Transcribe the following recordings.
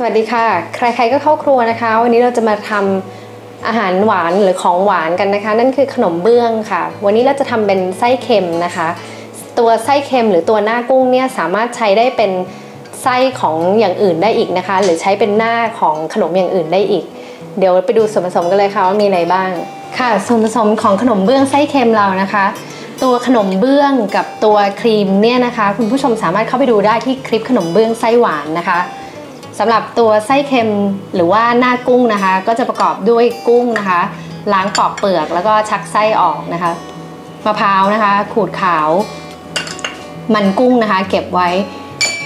สวัสดีค่ะ ใครๆก็เข้าครัวนะคะ วันนี้เราจะมาทำอาหารหวานหรือของหวานกันนะคะ นั่นคือขนมเบื้องค่ะ วันนี้เราจะทำเป็นไส้เค็มนะคะ ตัวไส้เค็มหรือตัวหน้ากุ้งเนี่ยสามารถใช้ได้เป็นไส้ของอย่างอื่นได้อีกนะคะ หรือใช้เป็นหน้าของขนมอย่างอื่นได้อีก เดี๋ยวไปดูส่วนผสมกันเลยค่ะว่ามีอะไรบ้าง ค่ะ ส่วนผสมของขนมเบื้องไส้เค็มเรานะคะ ตัวขนมเบื้องกับตัวครีมเนี่ยนะคะ คุณผู้ชมสามารถเข้าไปดูได้ที่คลิปขนมเบื้องไส้หวานนะคะ สำหรับตัวไส้เค็มหรือว่าหน้ากุ้งนะคะ ก็จะประกอบด้วยกุ้งนะคะ ล้างปอกเปลือกแล้วก็ชักไส้ออกนะคะมะพร้าวนะคะ ขูดขาว มันกุ้งนะคะ เก็บไว้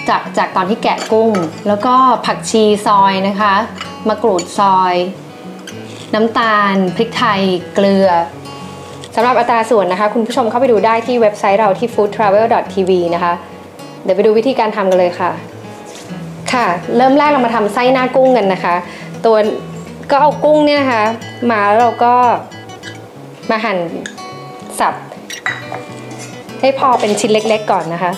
จากจากตอนที่แกะกุ้ง แล้วก็ผักชีซอยนะคะมะกรูดซอย น้ำตาล พริกไทย เกลือสำหรับอัตราส่วนนะคะ คุณผู้ชมเข้าไปดูได้ที่เว็บไซต์เราที่ foodtravel.tv นะคะ เดี๋ยวไปดูวิธีการทำกันเลยค่ะ ค่ะ เริ่มแรกเรามาทำไส้หน้ากุ้งกันนะคะ ตัวก็เอากุ้งเนี่ยนะคะ มาแล้วเราก็มาหั่นสับ ให้พอเป็นชิ้นเล็ก ๆ ก่อนนะคะ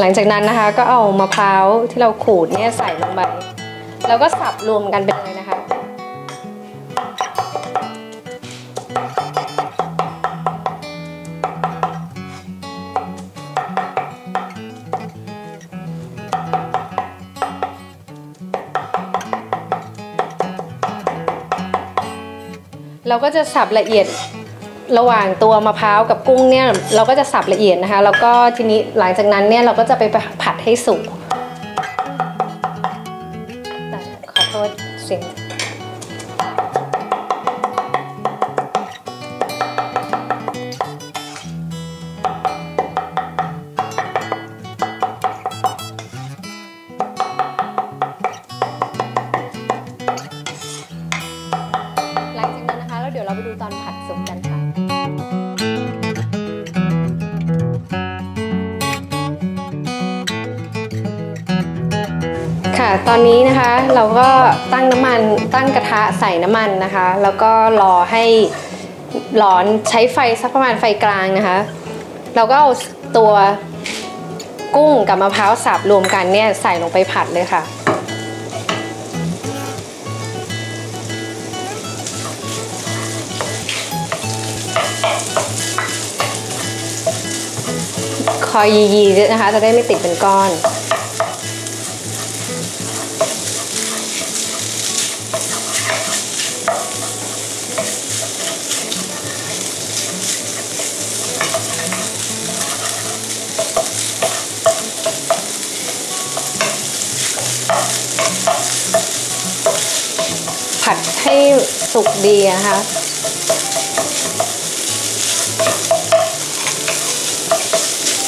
หลังจากนั้นนะคะก็เอามะพร้าวที่เราขูดเนี่ยใส่ลงไป แล้วก็สับรวมกันไปเลยน เราก็จะสับละเอียดระหว่างตัวมะพร้าวกับกุ้งเนี่ยเราก็จะสับละเอียดนะคะ แล้วก็ทีนี้หลังจากนั้นเนี่ยเราก็จะไปผัดให้สุกแต่ขอโทษเสียง ค่ะ ตอนนี้นะคะเราก็ตั้งน้ำมันตั้งกระทะใส่น้ำมันนะคะ แล้วก็รอให้ร้อนใช้ไฟสักประมาณไฟกลางนะคะ เราก็เอาตัวกุ้งกับมะพร้าวสับรวมกันเนี่ยใส่ลงไปผัดเลยค่ะ คอยยีๆนะคะจะได้ไม่ติดเป็นก้อน ผัดให้สุกดีนะคะ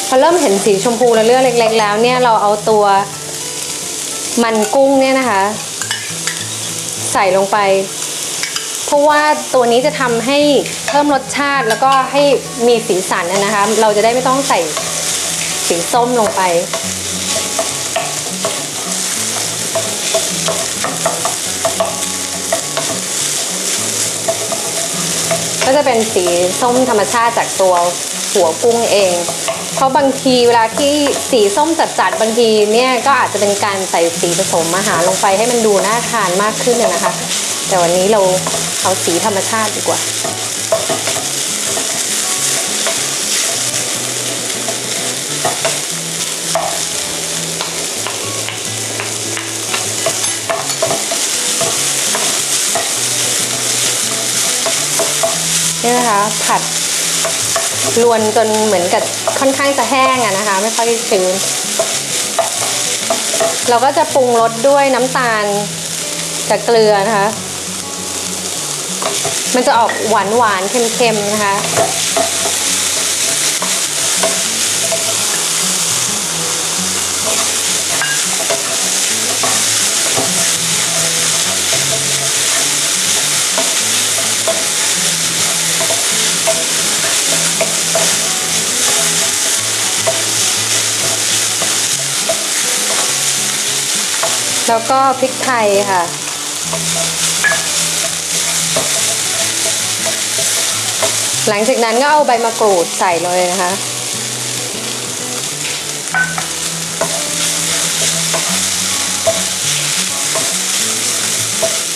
พอเริ่มเห็นสีชมพูและเลือดเล็ก ๆ แล้วเนี่ยเราเอาตัวมันกุ้งเนี่ยนะคะ ใส่ลงไป เพราะว่าตัวนี้จะทำให้เพิ่มรสชาติแล้วก็ให้มีสีสันนะคะ เราจะได้ไม่ต้องใส่สีส้มลงไป ก็จะเป็นสีส้มธรรมชาติจากตัวหัวกุ้งเอง เพราะบางทีเวลาที่สีส้มจัดๆบางทีเนี่ยก็อาจจะเป็นการใส่สีผสมอาหารลงไปให้มันดูน่าทานมากขึ้นนะคะ แต่วันนี้เราเอาสีธรรมชาติดีกว่า นี่นะคะ ผัดรวนจนเหมือนกับค่อนข้างจะแห้งอะนะคะ ไม่ค่อยชื้น เราก็จะปรุงรสด้วยน้ำตาลกับเกลือนะคะ มันจะออกหวานหวานเค็มๆนะคะ แล้วก็พริกไทยค่ะ หลังจากนั้นก็เอาใบมะกรูดใส่เลยนะคะ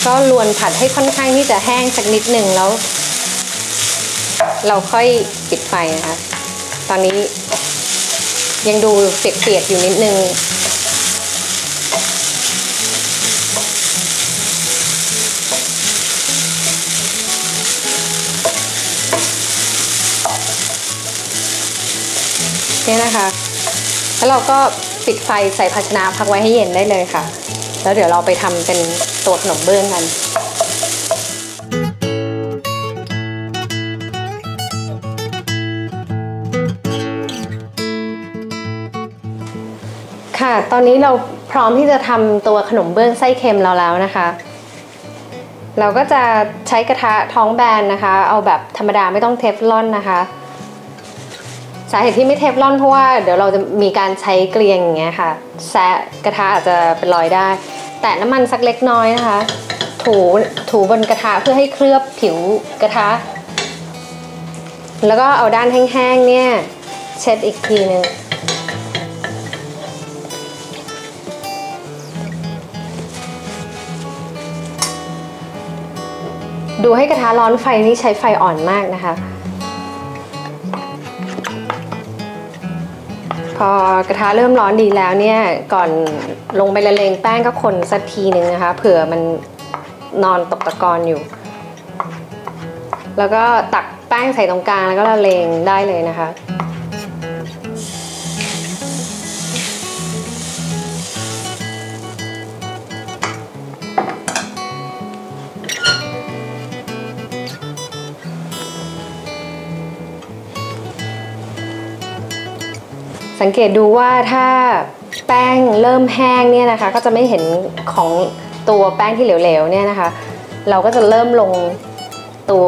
ก็ลวนผัดให้ค่อนข้างที่จะแห้งสักนิดหนึ่งแล้ว เราค่อยปิดไฟนะคะ ตอนนี้ยังดูเปียกๆอยู่นิดนึง นี่นะคะ แล้วเราก็ปิดไฟใส่ภาชนะพักไว้ให้เย็นได้เลยค่ะ แล้วเดี๋ยวเราไปทำเป็นตัวขนมเบื้องกันค่ะ ตอนนี้เราพร้อมที่จะทำตัวขนมเบื้องไส้เค็มเราแล้วนะคะ เราก็จะใช้กระทะท้องแบนนะคะ เอาแบบธรรมดาไม่ต้องเทฟลอนนะคะาเหตุที่ไม่เทฟลอนเพราะว่าเดี๋ยวเราจะมีการใช้เกลียงอย่างเงี้ยค่ะแซะกระทะอาจจะเป็นรอยได้ แต่น้ำมันสักเล็กน้อยนะคะ ถูถูบนกระทะเพื่อให้เคลือบผิวกระทะ แล้วก็เอาด้านแห้งๆเนี่ยเช็ดอีกทีนึงดูให้กระทะร้อนไฟนี่ใช้ไฟอ่อนมากนะคะ พอกระทะเริ่มร้อนดีแล้วเนี่ยก่อนลงไปละเลงแป้งก็คนสักทีหนึ่งนะคะเผื่อมันนอนตกตะกอนอยู่ แล้วก็ตักแป้งใส่ตรงกลางแล้วก็ละเลงได้เลยนะคะ สังเกตดูว่าถ้าแป้งเริ่มแห้งเนี่ยนะคะ ก็จะไม่เห็นของตัวแป้งที่เหลวๆเนี่ยนะคะ เราก็จะเริ่มลงตัว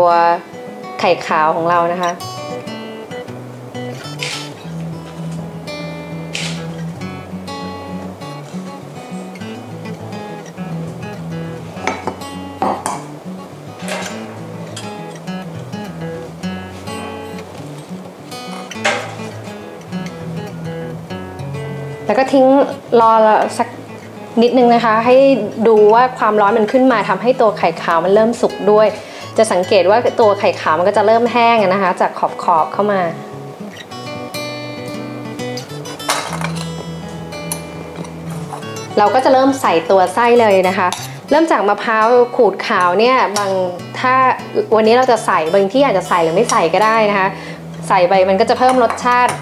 ไข่ขาวของเรานะคะ แล้วก็ทิ้งรอสักนิดนึงนะคะ ให้ดูว่าความร้อนมันขึ้นมาทำให้ตัวไข่ขาวมันเริ่มสุกด้วย จะสังเกตว่าตัวไข่ขาวมันก็จะเริ่มแห้งนะคะ จากขอบขอบเข้ามาเราก็จะเริ่มใส่ตัวไส้เลยนะคะ เริ่มจากมะพร้าวขูดขาวเนี่ยบางถ้าวันนี้เราจะใส่บางที่อาจจะใส่หรือไม่ใส่ก็ได้นะคะ ใส่ไปมันก็จะเพิ่มรสชาติ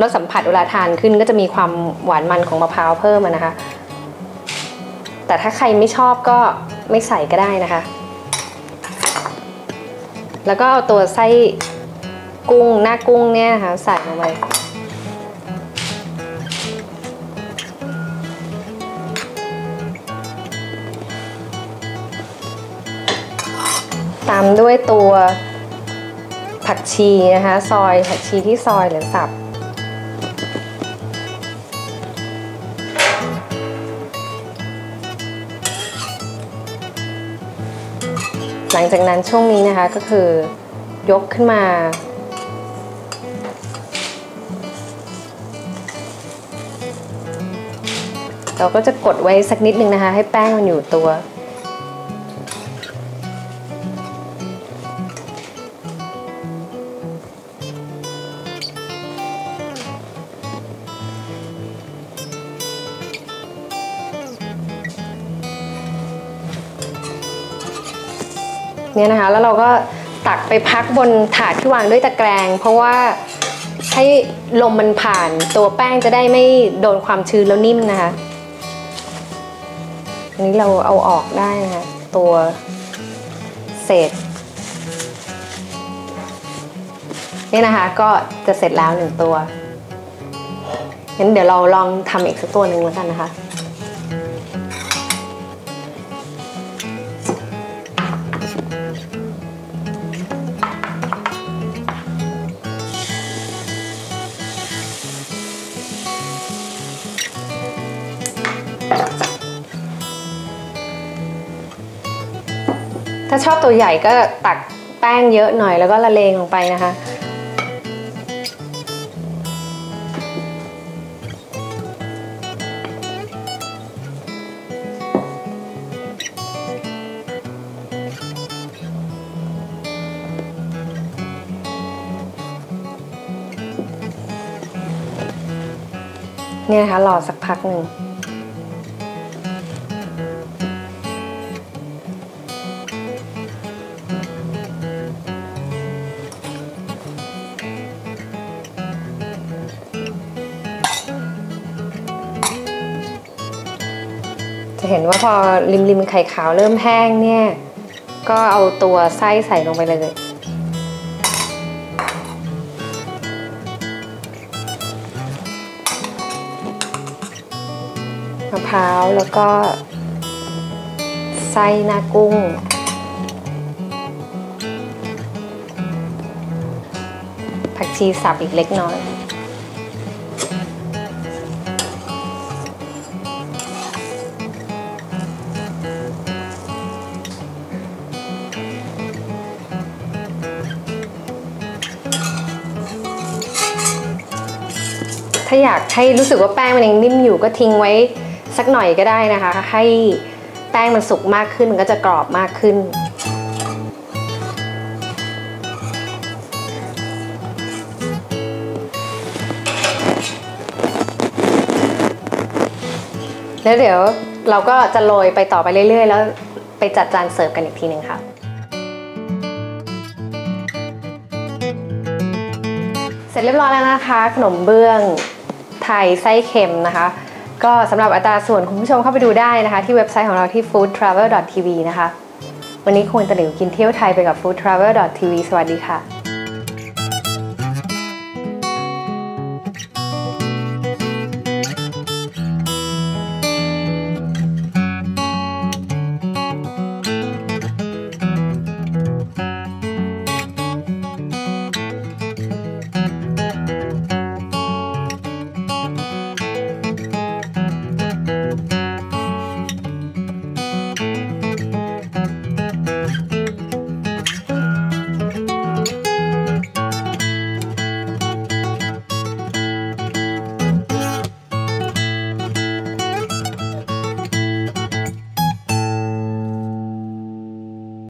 รสสัมผัสเวลาทานขึ้นก็จะมีความหวานมันของมะพร้าวเพิ่มนะคะ แต่ถ้าใครไม่ชอบก็ไม่ใส่ก็ได้นะคะ แล้วก็เอาตัวไส้กุ้งหน้ากุ้งเนี่ยนะคะใส่ลงไปตามด้วยตัวผักชีนะคะ ซอยผักชีที่ซอยหรือสับ หลังจากนั้นช่วงนี้นะคะก็คือยกขึ้นมา เราก็จะกดไว้สักนิดนึงนะคะ ให้แป้งมันอยู่ตัว เนี่ยนะคะ แล้วเราก็ตักไปพักบนถาดที่วางด้วยตะแกรง เพราะว่าให้ลมมันผ่านตัวแป้งจะได้ไม่โดนความชื้นแล้วนิ่มนะคะอันนี้เราเอาออกได้นะคะตัวเศษนี่นะคะก็จะเสร็จแล้วหนึ่งตัวงั้นเดี๋ยวเราลองทำอีกสักตัวหนึ่งแล้วกันนะคะ ถ้าชอบตัวใหญ่ก็ตักแป้งเยอะหน่อยแล้วก็ละเลงลงไปนะคะ เนี่ยนะคะรอสักพักหนึ่ง เห็นว่าพอริมริมไข่ขาวเริ่มแห้งเนี่ย ก็เอาตัวไส้ใส่ลงไปเลย มะพร้าวแล้วก็ไส้หน้ากุ้งผักชีสับอีกเล็กน้อย ถ้าอยากให้รู้สึกว่าแป้งมันยังนิ่มอยู่ก็ทิ้งไว้สักหน่อยก็ได้นะคะ ให้แป้งมันสุกมากขึ้นมันก็จะกรอบมากขึ้น แล้วเดี๋ยวเราก็จะโรยไปต่อไปเรื่อย ๆ แล้วไปจัดจานเสิร์ฟกันอีกทีหนึ่งค่ะเสร็จเรียบร้อยแล้วนะคะ ขนมเบื้อง ไทยไส้เค็มนะคะ ก็สำหรับอัตราส่วนคุณผู้ชมเข้าไปดูได้นะคะ ที่เว็บไซต์ของเราที่ foodtravel.tv นะคะ วันนี้ควรตะหลิวกินเที่ยวไทยไปกับ foodtravel.tv สวัสดีค่ะ